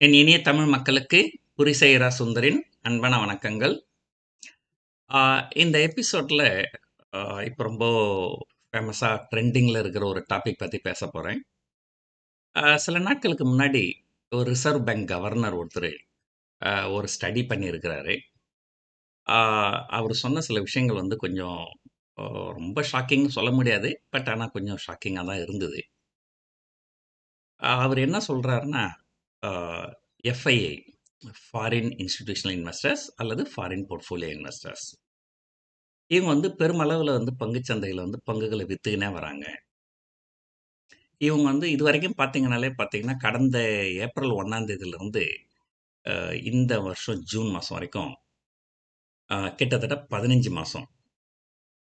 என் இனிய தமிழ் மக்களுக்கு புரிசை சுந்தரின் அன்பான வணக்கங்கள். இந்த எபிசோட்ல இப்போ ரொம்ப ஃபேமஸாக ட்ரெண்டிங்கில் இருக்கிற ஒரு டாபிக் பற்றி பேச போகிறேன் சில நாட்களுக்கு முன்னாடி ஒரு ரிசர்வ் பேங்க் கவர்னர் ஒருத்தர் ஒரு ஸ்டடி பண்ணியிருக்கிறாரு. அவர் சொன்ன சில விஷயங்கள் வந்து கொஞ்சம் ரொம்ப ஷாக்கிங்னு சொல்ல முடியாது. பட் ஆனால் கொஞ்சம் ஷாக்கிங்காக தான் இருந்தது. அவர் என்ன சொல்கிறாருன்னா எஃப்ஐஐ ஃபாரின் இன்ஸ்டிடியூஷனல் இன்வெஸ்டர்ஸ் அல்லது ஃபாரின் போர்ட்ஃபோலியோ இன்வெஸ்டர்ஸ். இவங்க வந்து பெருமளவில் வந்து பங்குச்சந்தையில் வந்து பங்குகளை வித்துக்கினே வராங்க. இவங்க வந்து இதுவரைக்கும் பார்த்தீங்கனாலே பார்த்தீங்கன்னா, கடந்த ஏப்ரல் ஒன்றாந்தேதியிலேருந்து இந்த வருஷம் ஜூன் மாதம் வரைக்கும் கிட்டத்தட்ட பதினஞ்சு மாதம்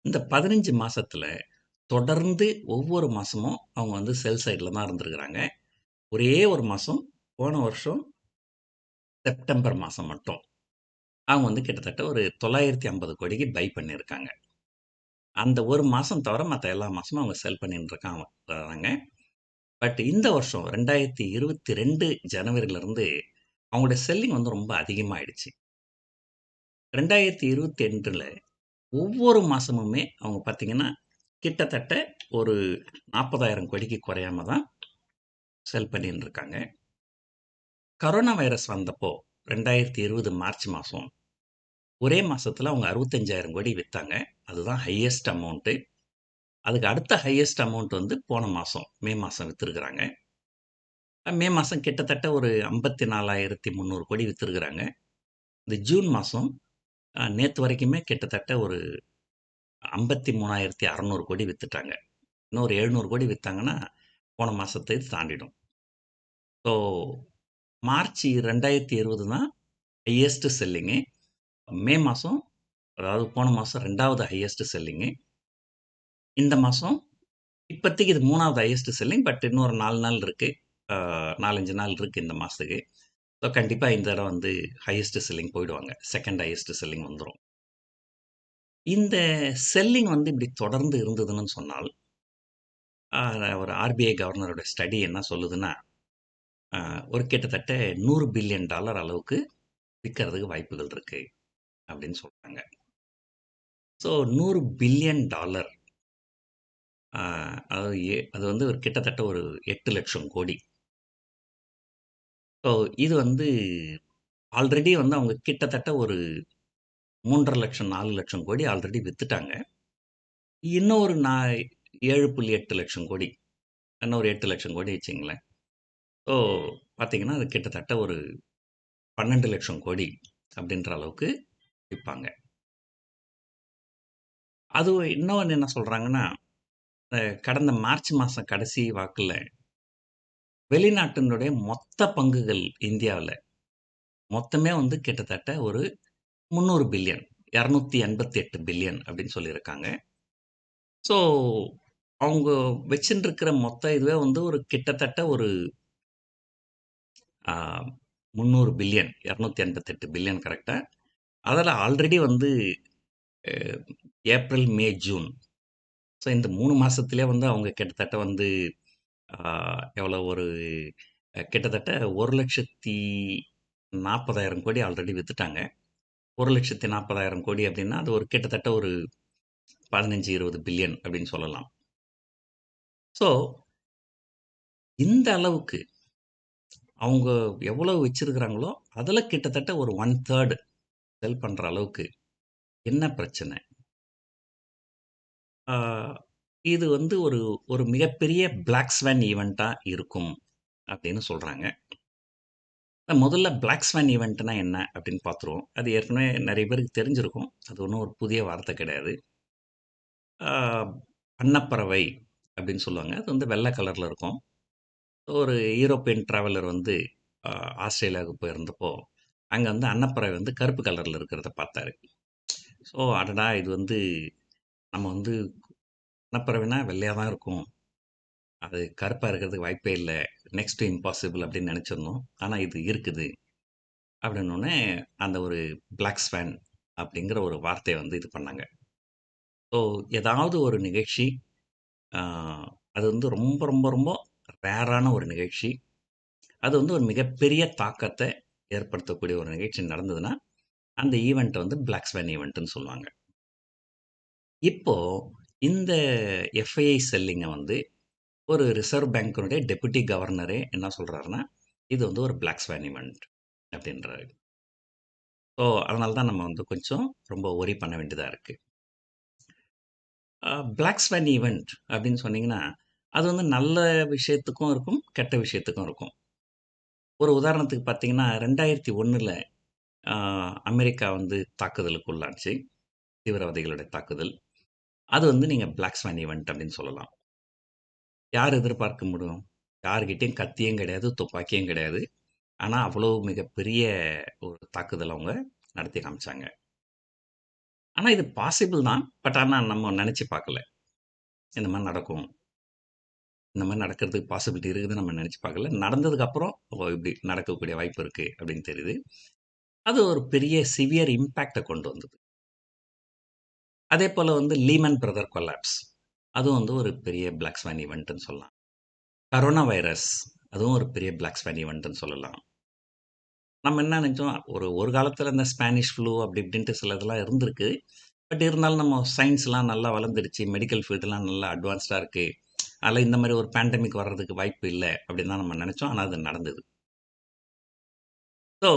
இந்த பதினஞ்சு மாதத்தில் தொடர்ந்து ஒவ்வொரு மாதமும் அவங்க வந்து செல் சைடில் தான் இருந்திருக்கிறாங்க. ஒரே ஒரு மாதம் போன வருஷம் செப்டம்பர் மாதம் மட்டும். அவங்க வந்து கிட்டத்தட்ட ஒரு 950 கோடிக்கு பை பண்ணியிருக்காங்க. அந்த ஒரு மாதம் தவிர மற்ற எல்லா மாதமும் அவங்க செல் பண்ணிட்டு இருக்காங்க வராங்க. பட் இந்த வருஷம் ரெண்டாயிரத்தி இருபத்தி ரெண்டு ஜனவரியிலேருந்து அவங்களுடைய செல்லிங் வந்து ரொம்ப அதிகமாயிடுச்சு. 2022ல ஒவ்வொரு மாதமுமே அவங்க பார்த்தீங்கன்னா, கிட்டத்தட்ட ஒரு 40,000 கோடிக்கு குறையாம தான் செல் பண்ணின்னு இருக்காங்க. கரோனா வைரஸ் வந்தப்போ 2020 மார்ச் மாசம் ஒரே மாசத்துல அவங்க 65,000 கோடி வித்தாங்க. அதுதான் ஹையஸ்ட் அமௌண்ட்டு. அதுக்கு அடுத்த ஹையஸ்ட் அமௌண்ட் வந்து போன மாசம் மே மாசம் வித்திருக்கிறாங்க. மே மாசம் கிட்டத்தட்ட ஒரு 54,300 கோடி வித்திருக்கிறாங்க. இந்த ஜூன் மாசம் அ நேத்து வரைக்குமே கிட்டத்தட்ட ஒரு 53,600 கோடி வித்துட்டாங்க. இன்னும் ஒரு 700 கோடி வித்தாங்கன்னா, போன மாசத்த தாண்டிடும். ஸோ மார்ச் 2020 தான் ஹையஸ்ட் செல்லிங்கு. மே மாதம் அதாவது போன மாதம் ரெண்டாவது ஹையஸ்ட் செல்லிங்கு. இந்த மாதம் இப்போதைக்கு இது மூணாவது ஹையஸ்ட் செல்லிங். பட் இன்னும் ஒரு 4 நாள் இருக்குது நாலஞ்சு நாள் இருக்குது இந்த மாதத்துக்கு ஸோ கண்டிப்பாக இந்த இடம் வந்து ஹையஸ்ட் செல்லிங் போயிடுவாங்க. செகண்ட் ஹையஸ்ட் செல்லிங் வந்துடும் இந்த செல்லிங் வந்து இப்படி தொடர்ந்து இருந்ததுன்னு சொன்னால், ஒரு ஆர்பிஐ கவர்னரோட ஸ்டடி என்ன சொல்லுதுன்னா, ஒரு கிட்டத்தட்ட 100 பில்லியன் டாலர் அளவுக்கு விற்கிறதுக்கு வாய்ப்புகள் இருக்கு அப்படின்னு சொல்றாங்க. ஸோ 100 பில்லியன் டாலர் அது அதாவது எ அது வந்து ஒரு கிட்டத்தட்ட ஒரு 8,00,000 கோடி. ஸோ இது வந்து ஆல்ரெடி வந்து அவங்க கிட்டத்தட்ட ஒரு 3,50,000 4,00,000 கோடி ஆல்ரெடி வித்துட்டாங்க. இன்னும் ஒரு நா 7.8 கோடி. இன்னும் ஒரு 8,00,000 கோடி வச்சுக்கங்களேன். ஸோ பார்த்தீங்கன்னா, அது கிட்டத்தட்ட ஒரு 12,00,000 கோடி அப்படின்ற அளவுக்கு விற்பாங்க அது இன்னொன்று என்ன சொல்கிறாங்கன்னா கடந்த மார்ச் மாதம் கடைசி வாக்கில் வெளிநாட்டினுடைய மொத்த பங்குகள் இந்தியாவில் மொத்தமே வந்து கிட்டத்தட்ட ஒரு 300 பில்லியன் 288 பில்லியன் அப்படின்னு சொல்லியிருக்காங்க. ஸோ அவங்க வச்சுருக்கிற இருக்கிற மொத்த இதுவே வந்து ஒரு கிட்டத்தட்ட ஒரு முந்நூறு பில்லியன் இரநூத்தி எண்பத்தெட்டு பில்லியன் கரெக்டாக அதில் ஆல்ரெடி வந்து ஏப்ரல், மே, ஜூன். ஸோ இந்த மூணு மாதத்துலேயே வந்து அவங்க கிட்டத்தட்ட வந்து எவ்வளோ ஒரு கிட்டத்தட்ட ஒரு லட்சத்தி நாற்பதாயிரம் கோடி ஆல்ரெடி விற்றுட்டாங்க ஒரு லட்சத்தி நாற்பதாயிரம் கோடி அப்படின்னா, அது ஒரு கிட்டத்தட்ட ஒரு 15, 20 பில்லியன் அப்படின்னு சொல்லலாம். ஸோ இந்த அளவுக்கு அவங்க எவ்வளோ வச்சிருக்கிறாங்களோ, அதில் கிட்டத்தட்ட ஒரு 1/3 செல் பண்ணுற அளவுக்கு என்ன பிரச்சனை? இது வந்து ஒரு ஒரு மிகப்பெரிய பிளாக் ஈவெண்ட்டாக இருக்கும் அப்படின்னு சொல்கிறாங்க முதல்ல பிளாக் ஸ்வான் என்ன அப்படின்னு பார்த்துருவோம். அது ஏற்கனவே நிறைய பேருக்கு தெரிஞ்சிருக்கும். அது ஒன்றும் ஒரு புதிய வார்த்தை கிடையாது. அன்னப்பறவை அப்படின்னு சொல்லுவாங்க. அது வந்து வெள்ளை கலரில் இருக்கும். ஒரு யூரோப்பியன் டிராவலர் வந்து ஆஸ்திரேலியாவுக்கு போயிருந்தப்போ, அங்கே வந்து அன்னப்பறவை வந்து கருப்பு கலரில் இருக்கிறத பார்த்தாரு. ஸோ அடடா! இது வந்து நம்ம வந்து அன்னப்பறவைனா வெள்ளையாக தான் இருக்கும். அது கருப்பாக இருக்கிறதுக்கு வாய்ப்பே இல்லை நெக்ஸ்ட் இம்பாசிபிள் அப்படின்னு நினச்சிருந்தோம் ஆனால் இது இருக்குது. அப்படின்னோனே அந்த ஒரு பிளாக் ஸ்வான் அப்படிங்கிற ஒரு வார்த்தையை வந்து இது பண்ணாங்க. ஸோ ஏதாவது ஒரு நிகழ்ச்சி அது வந்து ரொம்ப ரொம்ப ரொம்ப ரேரான ஒரு நிகழ்ச்சி. அது வந்து ஒரு மிகப்பெரிய தாக்கத்தை ஏற்படுத்தக்கூடிய ஒரு நிகழ்ச்சி நடந்ததுன்னா அந்த ஈவெண்ட்டை வந்து பிளாக்ஸ்மேன் ஈவெண்ட்டுன்னு சொல்லுவாங்க. இப்போ இந்த எஃப்ஐஐ செல்லிங்கை வந்து ஒரு ரிசர்வ் பேங்க்கினுடைய டெபுட்டி கவர்னரே என்ன சொல்கிறாருன்னா இது வந்து ஒரு பிளாக்ஸ்மேன் ஈவெண்ட் அப்படின்றாரு. ஸோ அதனால தான் நம்ம வந்து கொஞ்சம் ரொம்ப ஒரி பண்ண வேண்டியதாக இருக்குது பிளாக்ஸ்மேன் ஈவெண்ட் அப்படின்னு சொன்னிங்கன்னா அது வந்து நல்ல விஷயத்துக்கும் இருக்கும் கெட்ட விஷயத்துக்கும் இருக்கும். ஒரு உதாரணத்துக்கு பார்த்தீங்கன்னா ரெண்டாயிரத்தி ஒன்றில் அமெரிக்கா வந்து தாக்குதலுக்கு உள்ளாச்சு. தீவிரவாதிகளுடைய தாக்குதல். அது வந்து நீங்கள் பிளாக் ஸ்வான் ஈவெண்ட் அப்படின்னு சொல்லலாம். யார் எதிர்பார்க்க முடியும்? யார்கிட்டையும் கத்தியும் கிடையாது துப்பாக்கியும் கிடையாது. ஆனால் அவ்வளோ மிகப்பெரிய ஒரு தாக்குதல் அவங்க நடத்தி காமிச்சாங்க. ஆனால் இது பாசிபிள் தான். பட் ஆனால் நம்ம நினச்சி பார்க்கல. இந்த மாதிரி நடக்கும். இந்த மாதிரி நடக்கிறதுக்கு பாசிபிலிட்டி இருக்குதுன்னு நம்ம நினச்சி பார்க்கல. நடந்ததுக்கப்புறம் இப்படி நடக்கக்கூடிய வாய்ப்பு இருக்குது அப்படின்னு தெரியுது. அது ஒரு பெரிய சிவியர் இம்பேக்டை கொண்டு வந்தது. அதே போல் வந்து லீமன் பிரதர் கொலாப்ஸ் அதுவும் வந்து ஒரு பெரிய பிளாக் ஸ்வான் ஈவெண்ட்டுன்னு சொல்லலாம். கரோனா வைரஸ் அதுவும் ஒரு பெரிய பிளாக் ஸ்வான் ஈவெண்ட்டுன்னு சொல்லலாம். நம்ம என்ன நினச்சோம்? ஒரு ஒரு காலத்தில் இந்த ஸ்பானிஷ் ஃப்ளூ அப்படி இப்படின்ட்டு சில இதெல்லாம் இருந்திருக்கு. பட் இருந்தாலும் நம்ம சயின்ஸ்லாம் நல்லா வளர்ந்துருச்சு மெடிக்கல் ஃபீல்டுலாம் நல்லா அட்வான்ஸ்டாக இருக்குது அதில் இந்த மாதிரி ஒரு பேண்டமிக் வர்றதுக்கு வாய்ப்பு இல்லை அப்படின்னு தான் நம்ம நினச்சோம். ஆனால் அது நடந்தது. ஸோ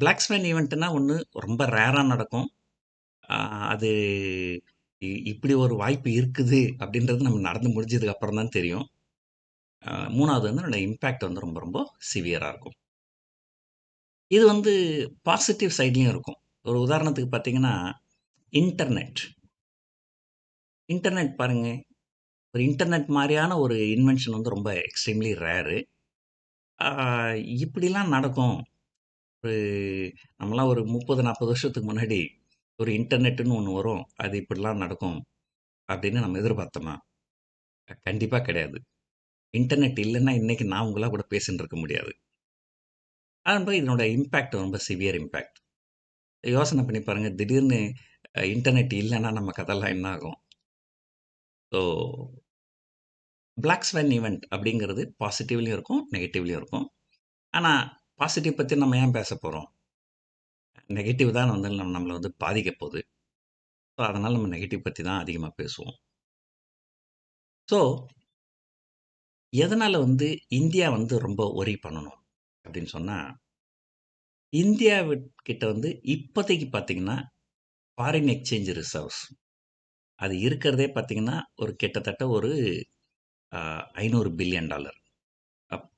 பிளாக் ஸ்வான் ஈவெண்ட்டுனா ஒன்று ரொம்ப ரேராக நடக்கும். அது இப்படி ஒரு வாய்ப்பு இருக்குது அப்படின்றது நம்ம நடந்து முடிஞ்சதுக்கு அப்புறம் தான் தெரியும். மூணாவது வந்து என்னோட இம்பேக்ட் வந்து ரொம்ப ரொம்ப சிவியராக இருக்கும். இது வந்து பாசிட்டிவ் சைட்லேயும் இருக்கும். ஒரு உதாரணத்துக்கு பார்த்தீங்கன்னா இன்டர்நெட் இன்டர்நெட் பாருங்கள் ஒரு இன்டர்நெட் மாதிரியான ஒரு இன்வென்ஷன் வந்து ரொம்ப எக்ஸ்ட்ரீம்லி ரேரு இப்படிலாம் நடக்கும். ஒரு நம்மளாம் ஒரு முப்பது நாற்பது வருஷத்துக்கு முன்னாடி ஒரு இன்டர்நெட்டுன்னு ஒன்று வரும். அது இப்படிலாம் நடக்கும் அப்படின்னு நம்ம எதிர்பார்த்தோமா கண்டிப்பாக கிடையாது. இன்டர்நெட் இல்லைன்னா இன்றைக்கி நான் உங்களாக கூட பேசின்னு இருக்க முடியாது. அதன்போது இதனோட இம்பேக்ட் ரொம்ப சிவியர் இம்பேக்ட் யோசனை பண்ணி பாருங்கள் திடீர்னு இன்டர்நெட் இல்லைன்னா நம்ம கதெல்லாம் என்ன ஆகும்? ஸோ பிளாக் ஸ்வன் ஈவெண்ட் அப்படிங்கிறது பாசிட்டிவ்லேயும் இருக்கும் நெகட்டிவ்லேயும் இருக்கும். ஆனால் பாசிட்டிவ் பற்றி நம்ம ஏன் பேச போகிறோம் நெகட்டிவ் தான் வந்து நம்ம நம்மளை வந்து பாதிக்க போகுது. ஸோ அதனால் நம்ம நெகட்டிவ் பற்றி தான் அதிகமாக பேசுவோம். ஸோ எதனால் வந்து இந்தியா வந்து ரொம்ப ஒரி பண்ணணும் அப்படின்னு சொன்னால் இந்தியா கிட்ட வந்து இப்போதைக்கு பார்த்தீங்கன்னா ஃபாரின் எக்ஸ்சேஞ்ச் ரிசர்வ்ஸ் அது இருக்கிறதே பார்த்தீங்கன்னா ஒரு கிட்டத்தட்ட ஒரு ஐநூறு பில்லியன் டாலர்.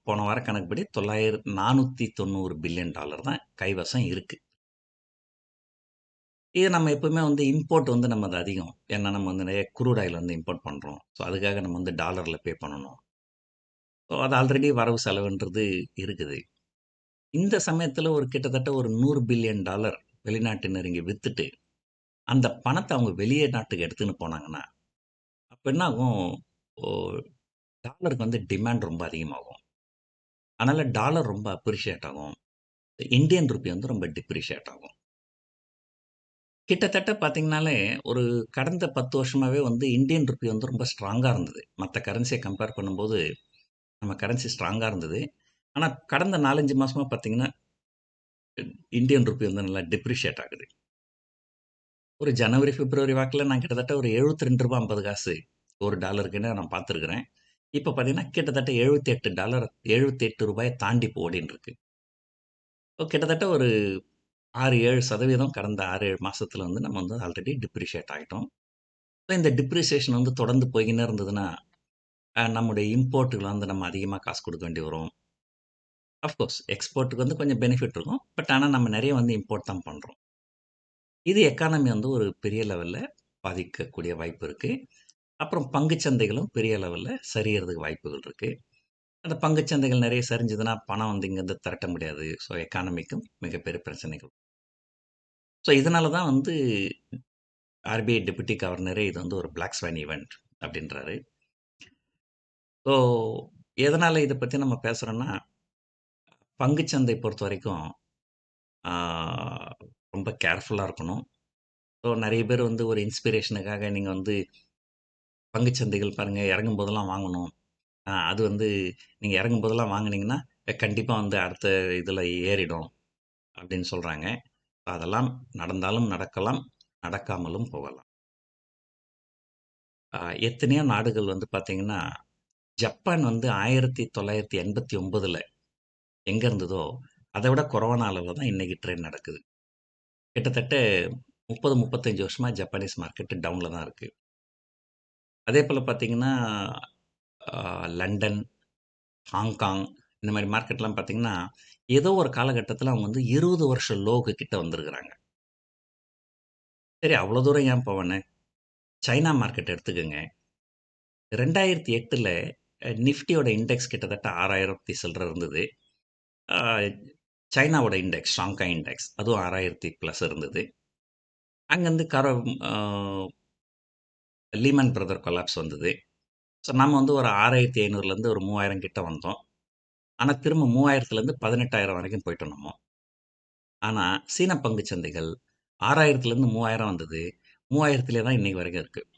போன வார கணக்குப்படி தொள்ளாயிரத்து நானூற்றி தொண்ணூறு பில்லியன் டாலர் தான் கைவசம் இருக்குது இது நம்ம எப்பவுமே வந்து இம்போர்ட் வந்து நம்ம அது அதிகம். ஏன்னா நம்ம வந்து நிறைய குரூட் ஆயில் வந்து இம்போர்ட் பண்ணுறோம் ஸோ அதுக்காக நம்ம வந்து டாலரில் பே பண்ணணும். ஸோ அது ஆல்ரெடி வரவு செலவுன்றது இருக்குது. இந்த சமயத்தில் ஒரு கிட்டத்தட்ட ஒரு நூறு பில்லியன் டாலர் வெளிநாட்டினர் இங்கே விற்றுட்டு அந்த பணத்தை அவங்க வெளியே நாட்டுக்கு எடுத்துன்னு போனாங்கன்னா அப்போ என்ன ஆகும் டாலருக்கு வந்து டிமாண்ட் ரொம்ப அதிகமாகும். அதனால் டாலர் ரொம்ப அப்ரிஷியேட் ஆகும். இந்தியன் ருப்பி வந்து ரொம்ப டிப்ரிஷியேட் ஆகும். கிட்டத்தட்ட பார்த்தீங்கனாலே ஒரு கடந்த பத்து வருஷமாகவே வந்து இந்தியன் ருப்பி வந்து ரொம்ப ஸ்ட்ராங்காக இருந்தது. மற்ற கரன்சியை கம்பேர் பண்ணும்போது நம்ம கரன்சி ஸ்ட்ராங்காக இருந்தது. ஆனால் கடந்த நாலஞ்சு மாதமாக பார்த்தீங்கன்னா இந்தியன் ருப்பி வந்து நல்லா டிப்ரிஷியேட் ஆகுது. ஒரு ஜனவரி பிப்ரவரி வாக்கில் நான் கிட்டத்தட்ட ஒரு எழுபத்தி ரெண்டு ரூபா ஐம்பது காசு ஒரு டாலருக்குன்னு நான் பார்த்துருக்குறேன் இப்போ பார்த்தீங்கன்னா கிட்டத்தட்ட எழுபத்தி எட்டு டாலர் எழுபத்தி எட்டு ரூபாயை தாண்டி போடின்னு இருக்கு. கிட்டத்தட்ட ஒரு ஆறு ஏழு சதவீதம் கடந்த ஆறு ஏழு மாதத்தில் வந்து நம்ம வந்து ஆல்ரெடி டிப்ரிஷியேட் ஆகிட்டோம் ஸோ இந்த டிப்ரிசியேஷன் வந்து தொடர்ந்து போய்கின்னே இருந்ததுன்னா நம்முடைய இம்போர்ட்டுகளை வந்து நம்ம அதிகமாக காசு கொடுக்க வேண்டி வரும். அஃப்கோர்ஸ் எக்ஸ்போர்ட்டுக்கு வந்து கொஞ்சம் பெனிஃபிட் இருக்கும். பட் ஆனால் நம்ம நிறைய வந்து இம்போர்ட் தான் பண்ணுறோம் இது எக்கானமி வந்து ஒரு பெரிய லெவலில் பாதிக்கக்கூடிய வாய்ப்பு இருக்குது அப்புறம் பங்குச்சந்தைகளும் பெரிய லெவலில் சரியறதுக்கு வாய்ப்புகள் இருக்குது அந்த பங்குச்சந்தைகள் நிறைய சரிஞ்சதுன்னா பணம் வந்து இங்கேருந்து திரட்ட முடியாது. ஸோ எக்கானமிக்கும் மிகப்பெரிய பிரச்சனைகள். ஸோ இதனால தான் வந்து ஆர்பிஐ டெபுட்டி கவர்னரே இது வந்து ஒரு பிளாக் ஸ்வான் ஈவெண்ட் அப்படின்றாரு. ஸோ எதனால் இதை பற்றி நம்ம பேசுகிறோன்னா பங்குச்சந்தை பொறுத்த வரைக்கும் ரொம்ப கேர்ஃபுல்லாக இருக்கணும். ஸோ நிறைய பேர் வந்து ஒரு இன்ஸ்பிரேஷனுக்காக நீங்கள் வந்து பங்குச்சந்தைகள் பாருங்கள் இறங்கும் போதெல்லாம் வாங்கணும் அது வந்து நீங்கள் இறங்கும் போதெல்லாம் வாங்கினீங்கன்னா கண்டிப்பாக வந்து அடுத்த இதில் ஏறிடும் அப்படின்னு சொல்கிறாங்க அதெல்லாம் நடந்தாலும் நடக்கலாம், நடக்காமலும் போகலாம். எத்தனையோ நாடுகள் வந்து பார்த்தீங்கன்னா, ஜப்பான் வந்து ஆயிரத்தி தொள்ளாயிரத்தி எண்பத்தி ஒன்பதில் எங்கே இருந்ததோ, அதை விட குறைவான அளவில் தான் இன்றைக்கி ட்ரெண்ட் நடக்குது. கிட்டத்தட்ட முப்பது முப்பத்தஞ்சு வருஷமாக ஜப்பானீஸ் மார்க்கெட் டவுனில் தான் இருக்குது அதேபோல பார்த்தீங்கன்னா, அ லண்டன், ஹாங்காங் இந்த மாரி மார்க்கெட்லாம் பார்த்தீங்கன்னா, ஏதோ ஒரு காலகட்டத்தில அவங்க வந்து 20 வருஷம் லோக்கு கிட்ட வந்திருக்கிறாங்க. சரி அவ்வளோ தூரம் ஏன் போவேன்னு? சைனா மார்க்கெட் எடுத்துக்கங்க. 2008ல அ நிஃப்டியோட இண்டெக்ஸ் கிட்டத்தட்ட 6000 சில்லற இருந்தது. அ சைனாவோட இண்டெக்ஸ், ஷாங்காய் இண்டெக்ஸ் அதுவும் 6000 பிளஸ் இருந்தது. அங்கருந்து கர அ லீமன் பிரதர் கொலாப்ஸ் வந்தது. ஸோ நம்ம வந்து ஒரு 6500லேருந்து ஒரு 3000 கிட்ட வந்தோம். ஆனால் திரும்ப 3000த்துலேருந்து 18,000 வரைக்கும் போயிட்டோம் நம்ம. ஆனால் சீன பங்குச் சந்தைகள் 6000த்துலேருந்து 3000 வந்தது. 3000த்திலே தான் இன்றைக்கி வரைக்கும் இருக்குது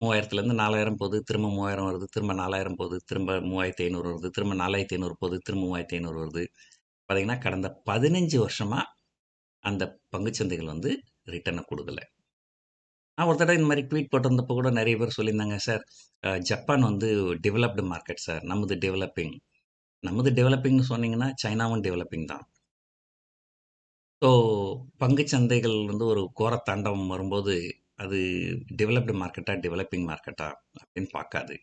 மூவாயிரத்துலேருந்து நாலாயிரம் போது, திரும்ப 3000 வருது, திரும்ப 4000 போது, திரும்ப 3500 வருது, திரும்ப 4500 போது, திரும்ப 3500 வருது. பார்த்திங்கன்னா கடந்த பதினஞ்சு வருஷமாக அந்த பங்குச் சந்தைகள் வந்து ரிட்டனை கொடுக்கல நான் ஒரு தடவை இந்த மாரி ட்வீட் போட்டிருந்தப்போ கூட நெறைய பேர் சொல்லியிருந்தாங்க, "சார் அ ஜப்பான் வந்து டெவலப்டு மார்க்கெட் சார். நம்மது டெவலப்பிங்." நம்மது டெவலப்பிங்ன்னு சொன்னீங்கன்னா, சைனாவும் டெவலப்பிங் தான். ஸோ பங்கு சந்தைகள் வந்து ஒரு கோர தாண்டவம் வரும்போது, அது டெவலப்டு மார்க்கெட்டா, டெவலப்பிங் மார்க்கெட்டா அப்படின்னு பார்க்காது.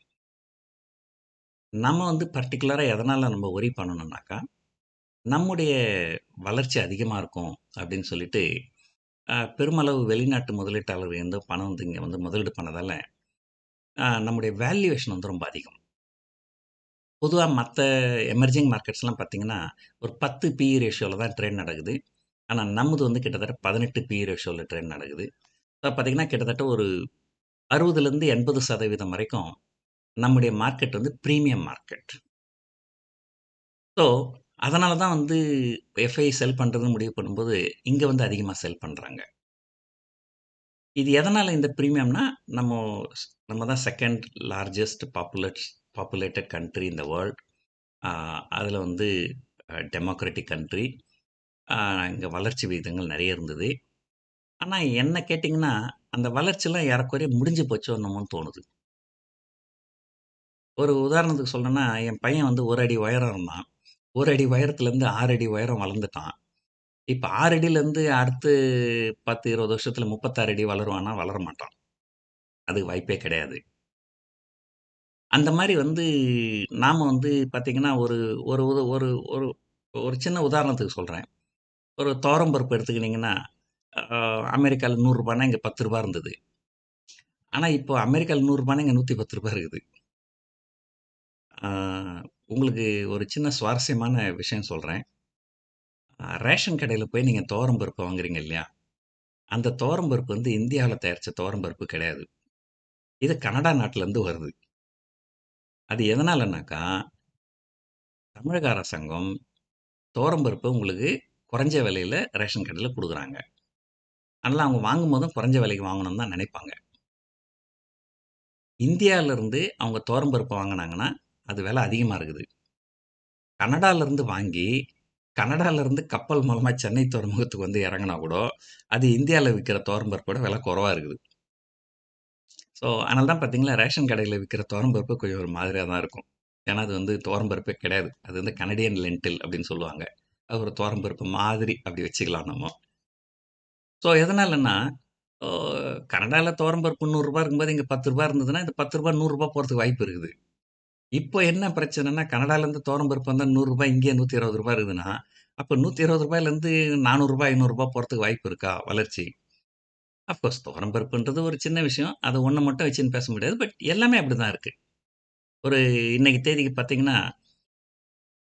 நம்ம வந்து பர்ட்டிகுலரா எதனால நம்ம வொரி பண்ணணும்னாக்கா, நம்முடைய வளர்ச்சி அதிகமா இருக்கும் அப்படின்னு சொல்லிட்டு, பெருமளவு வெளிநாட்டு முதலீட்டாளர்கள் வந்து பணம் வந்து இங்கே வந்து முதலீடு பண்ணதால் நம்முடைய வேல்யூவேஷன் வந்து ரொம்ப அதிகம். பொதுவாக மற்ற எமர்ஜிங் மார்க்கெட்ஸ்லாம் பார்த்தீங்கன்னா, ஒரு 10 பிஇ ரேஷியோவில் தான் ட்ரேட் நடக்குது. ஆனால் நம்மது வந்து கிட்டத்தட்ட 18 பிஇ ரேஷியோவில் ட்ரேட் நடக்குது. இப்ப பார்த்தீங்கன்னா, கிட்டத்தட்ட ஒரு 60லேருந்து 80% வரைக்கும் நம்முடைய மார்க்கெட் வந்து ப்ரீமியம் மார்க்கெட். ஸோ, அதனால தான் வந்து எஃப்ஐ செல் பண்ணுறதுன்னு முடிவு பண்ணும்போது, இங்கே வந்து அதிகமாக செல் பண்ணுறாங்க இது எதனால் இந்த ப்ரீமியம்னா நம்ம நம்ம தான் second largest populate populated country இந்த வேர்ல்ட். அதில் வந்து டெமோக்ராட்டிக் கண்ட்ரி இங்கே வளர்ச்சி விகிதங்கள் நிறைய இருந்தது. ஆனால் என்ன கேட்டிங்கன்னா அந்த வளர்ச்சியெலாம் ஏறக்குறைய முடிஞ்சு போச்சோ என்னமோன்னு தோணுது. ஒரு உதாரணத்துக்கு சொல்லணும்னா, என் பையன் வந்து ஒரு அடி உயரம் இருந்தான். 1 அடி உயரத்துலேருந்து 6 அடி உயரம் வளர்ந்துட்டான். இப்ப 6 அடியிலேருந்து அடுத்து 10, 20 வருஷத்துல 36 அடி வளருவான்னா, வளர மாட்டான். அதுக்கு வாய்ப்பே கிடையாது. அந்த மாரி வந்து நாம வந்து பார்த்தீங்கன்னா, ஒரு ஒரு ஒரு ஒரு ஒரு ஒரு சின்ன உதாரணத்துக்கு சொல்றேன். ஒரு துவரம் பருப்பு எடுத்துக்கிட்டீங்கன்னா, அ அமெரிக்கால ரூ. 100 இங்க ரூ. 10 இருந்தது. ஆனா இப்போ அமெரிக்கால ரூ. 100 இங்க ரூ. 110 இருக்குது. ஆ உங்களுக்கு ஒரு சின்ன சுவாரஸ்யமான விஷயம் சொல்கிறேன் ரேஷன் கடையில் போய் நீங்கள் துவரம் பருப்பு வாங்குறீங்க இல்லையா? அந்த துவரம் பருப்பு வந்து இந்தியாவில் தயாரித்த துவரம் பருப்பு கிடையாது. இது கனடா நாட்டிலேருந்து வருது. அது எதனாலனாக்கா தமிழக அரசாங்கம் துவரம் உங்களுக்கு குறைஞ்ச விலையில் ரேஷன் கடையில் கொடுக்குறாங்க அதனால் அவங்க வாங்கும்போதும் குறைஞ்ச விலைக்கு வாங்கணும்னு தான் நினைப்பாங்க. இந்தியாவிலேருந்து அவங்க துவரம் பருப்பு வாங்குனாங்கன்னா, அது விலை அதிகமாக இருக்குது. கனடாலேருந்து வாங்கி, கனடாலேருந்து கப்பல் மூலமாக சென்னை துறைமுகத்துக்கு வந்து இறங்குனா கூட, அது இந்தியாவில் விற்கிற துவரம்பருப்போட விலை குறவாக இருக்குது. ஸோ, அதனால தான் பார்த்தீங்களா, ரேஷன் கடையில் விற்கிற துவரம்பருப்பு கொஞ்சம் ஒரு மாதிரியாக தான் இருக்கும். ஏன்னா, அது வந்து துவரம் பருப்பே கிடையாது. அது வந்து கனடியன் லென்டில் அப்படின்னு சொல்லுவாங்க. அது ஒரு துவரம் பருப்பு மாதிரி அப்படி வச்சுக்கலாம் நம்ம. ஸோ, எதனாலன்னா, கனடாவில் கனடால துவரம் பருப்பு ரூ. 100 இருக்கும்போது இங்கே பத்து ரூபா இருந்ததுன்னா, இந்த ரூ. 10 ரூ. 100 போறதுக்கு வாய்ப்பு இருக்குது. இப்போ என்ன பிரச்சனைன்னா, கனடாலேருந்து துவரம் பருப்பு வந்தா நூறுரூபா 100 இங்கே ரூ. 120 இருக்குதுன்னா, அப்ப ரூ. 120லேருந்து ரூ. 400 ரூ. 500 போறதுக்கு வாய்ப்பு இருக்கா வளர்ச்சி? அஃப்கோர்ஸ் துவரம் பருப்புன்றது ஒரு சின்ன விஷயம். அது ஒன்று மட்டும் வச்சுன்னு பேச முடியாது. பட் எல்லாமே அப்படிதான் இருக்குது ஒரு இன்னைக்கு தேதிக்கு பார்த்தீங்கன்னா,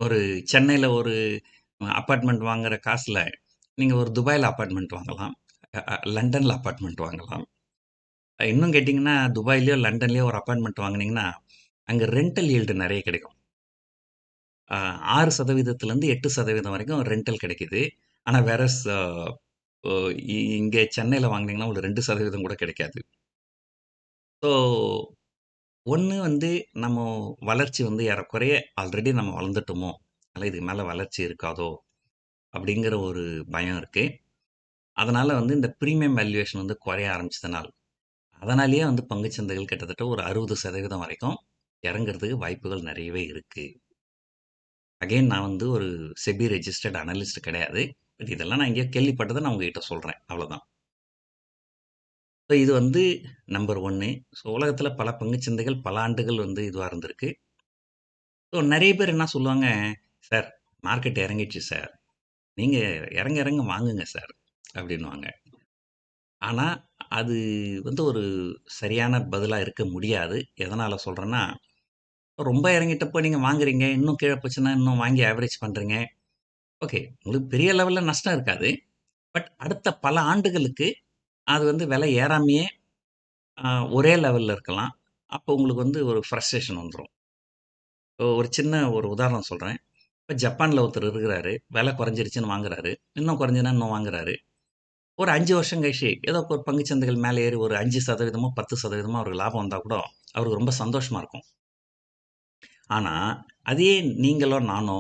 ஒரு சென்னையில் ஒரு அப்பார்ட்மெண்ட் வாங்குற காசில் நீங்கள் ஒரு துபாயில் அப்பார்ட்மெண்ட் வாங்கலாம். லண்டனில் அப்பார்ட்மெண்ட் வாங்கலாம். இன்னும் கேட்டிங்கன்னா துபாயிலையோ லண்டன்லேயோ ஒரு அப்பார்ட்மெண்ட் வாங்குனீங்கன்னா, அங்கே ரெண்டல் ஈல்டு நிறைய கிடைக்கும். ஆறு சதவீதத்துலேருந்து எட்டு சதவீதம் வரைக்கும் ரென்டல் கிடைக்குது. ஆனால் வேற இங்கே சென்னையில் இ ஒரு ரெண்டு சதவீதம் கூட கிடைக்காது. ஸோ, ஒன்று வந்து நம்ம வளர்ச்சி வந்து ஏறக்குறைய ஆல்ரெடி நம்ம வளர்ந்துட்டோமோ! அதனால இதுக்கு மேலே வளர்ச்சி இருக்காதோ! அப்படிங்கிற ஒரு பயம் இருக்குது அதனால் வந்து இந்த ப்ரீமியம் வேல்யூவேஷன் வந்து குறைய ஆரம்பித்ததுனால் அதனாலேயே வந்து பங்குச்சந்தைகள் கிட்டத்தட்ட ஒரு 60% வரைக்கும் இறங்குறதுக்கு வாய்ப்புகள் நிறையவே இருக்குது அகைன் நான் வந்து ஒரு செபி ரெஜிஸ்டர்ட் அனலிஸ்ட் கிடையாது. பட் இதெல்லாம் நான் எங்கேயோ கேள்விப்பட்டத நான் உங்ககிட்ட சொல்றேன். அவ்வளோதான். ஸோ இது வந்து நம்பர் 1. ஸோ உலகத்தில பல பங்குச் சந்தைகள் பல ஆண்டுகள் வந்து இதுவா இருந்திருக்கு. ஸோ நெறைய பேர் என்ன சொல்லுவாங்க, "சார் மார்க்கெட் இறங்கிடுச்சு சார். நீங்க இறங்க இறங்க வாங்குங்க சார்" அப்படின்னுவாங்க. ஆனா, அது வந்து ஒரு சரியான பதிலா இருக்க முடியாது. எதனால சொல்றேன்னா, ரொம்ப இறங்கிட்டப்போ நீங்க வாங்குறீங்க. இன்னும் கீழ போச்சுன்னா, இன்னும் வாங்கி ஆவரேஜ் பண்றீங்க. ஓகே. உங்களுக்கு பெரிய லெவல்ல நஷ்டம் இருக்காது. பட் அடுத்த பல ஆண்டுகளுக்கு அது வந்து விலை ஏறாமயே அ ஒரே லெவல்ல இருக்கலாம். அப்போ உங்களுக்கு வந்து ஒரு ஃப்ரஸ்ட்ரேஷன் வந்துரும். ஒரு சின்ன ஒரு உதாரணம் சொல்றேன். இப்ப ஜப்பான்ல ஒருத்தர் இருக்கிறாரு. விலை குறைஞ்சிருச்சுன்னு வாங்குறாரு. இன்னும் குறைஞ்சதுன்னா இன்னும் வாங்குறாரு. ஒரு 5 வருஷம் கழிச்சு ஏதோ ஒரு பங்குச் சந்தைகள் மேல ஏறி ஒரு 5% 10% அவருக்கு லாபம் வந்தா கூட, அவருக்கு ரொம்ப சந்தோஷமா இருக்கும். ஆனால் அதே நீங்களோ, நானோ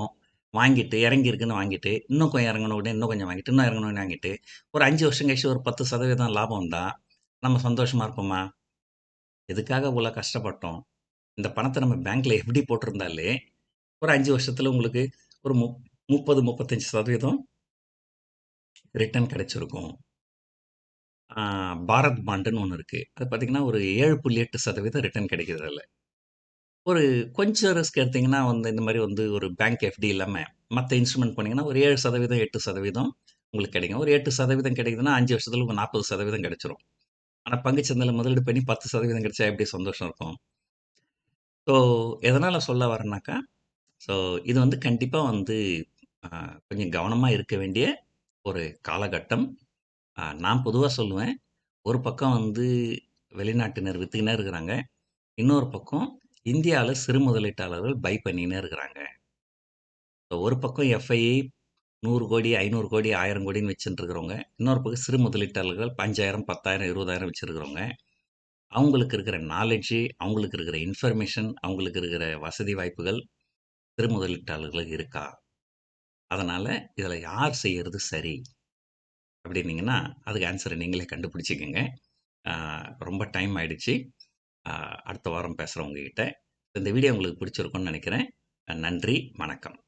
வாங்கிட்டு இறங்கியிருக்குன்னு வாங்கிட்டு, இன்னும் கொஞ்சம் இறங்கணும் உடனே இன்னும் கொஞ்சம் வாங்கிட்டு, இன்னும் இறங்குன வாங்கிட்டு, ஒரு அஞ்சு வருஷம் கழிச்சு ஒரு 10% லாபம் தான் நம்ம சந்தோஷமாக இருப்போமா? எதுக்காக இவ்வளோ கஷ்டப்பட்டோம்? இந்த பணத்தை நம்ம பேங்க்கில் எஃப்டி போட்டிருந்தாலே, ஒரு அஞ்சு வருஷத்தில் உங்களுக்கு ஒரு மு 30, 35% ரிட்டர்ன் கிடைச்சிருக்கும். பாரத் பாண்டுன்னு ஒன்று இருக்குது அது பார்த்தீங்கன்னா, ஒரு 7.8% ரிட்டர்ன் கிடைக்குது அதுல. ஒரு கொஞ்சம் ரிஸ்க் எடுத்தீங்கன்னா வந்து இந்த மாரி வந்து ஒரு பேங்க் எஃப்டி இல்லாம, மத்த இன்ஸ்ட்ருமென்ட் போனீங்கன்னா, ஒரு 7%, 8% உங்களுக்கு கிடைக்கும். ஒரு 8% கிடைக்குதுன்னா, 5 வருஷத்துல உங்களுக்கு 40% கிடைச்சிரும். ஆனா பங்குச் சந்தையில முதலீடு பண்ணி 10% கிடைச்சா எப்படி சந்தோஷம் இருக்கும்? ஸோ எதனால சொல்ல வரேன்னாக்கா, ஸோ இது வந்து கண்டிப்பா வந்து அ கொஞ்சம் கவனமா இருக்க வேண்டிய ஒரு காலகட்டம். அ நான் பொதுவா சொல்லுவேன், ஒரு பக்கம் வந்து வெளிநாட்டினர் வித்துக்கின்னே இருக்கிறாங்க. இன்னொரு பக்கம் இந்தியாவில் சிறு முதலீட்டாளர்கள் பை பண்ணின்னே இருக்கிறாங்க. ஒரு பக்கம் எஃப்ஐஐ 100,00,00,000, 500,00,00,000, 1000,00,00,000ன்னு வச்சுட்டு இருக்கிறவங்க. இன்னொரு பக்கம் சிறு முதலீட்டாளர்கள் 5,000, 10,000, 20,000 வச்சிருக்கிறவங்க. அவங்களுக்கு இருக்கிற நாலெட்ஜ், அவங்களுக்கு இருக்கிற இன்ஃபர்மேஷன், அவங்களுக்கு இருக்கிற வசதி வாய்ப்புகள் சிறு முதலீட்டாளர்களுக்கு இருக்கா? அதனால் இதில் யார் செய்கிறது சரி? அப்படின்னீங்கன்னா, அதுக்கு ஆன்சரை நீங்களே கண்டுபிடிச்சிக்கோங்க ரொம்ப டைம் ஆயிடுச்சு. அடுத்த வாரம் பேசுறேன் கிட்ட இந்த வீடியோ உங்களுக்கு பிடிச்சிருக்கும்னு நினைக்கிறேன் நன்றி, வணக்கம்.